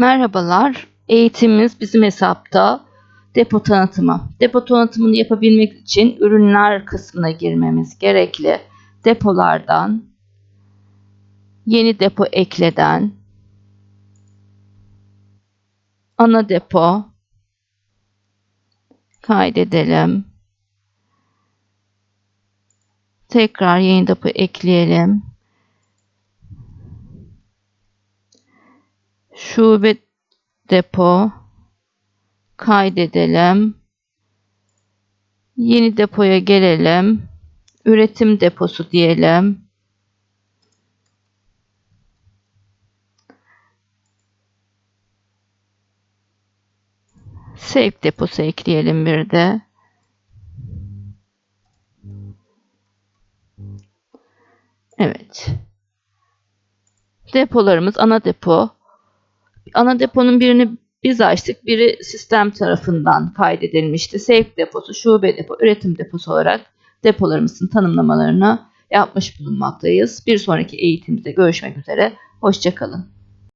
Merhabalar. Eğitimimiz bizim hesapta depo tanıtımı. Depo tanıtımını yapabilmek için ürünler kısmına girmemiz gerekli. Depolardan yeni depo ekleden ana depo kaydedelim. Tekrar yeni depo ekleyelim. Şube depo kaydedelim. Yeni depoya gelelim. Üretim deposu diyelim. Save deposu ekleyelim bir de. Evet. Depolarımız ana depo. Ana deponun birini biz açtık. Biri sistem tarafından kaydedilmişti. Save deposu, şube depo, üretim deposu olarak depolarımızın tanımlamalarını yapmış bulunmaktayız. Bir sonraki eğitimde görüşmek üzere. Hoşçakalın.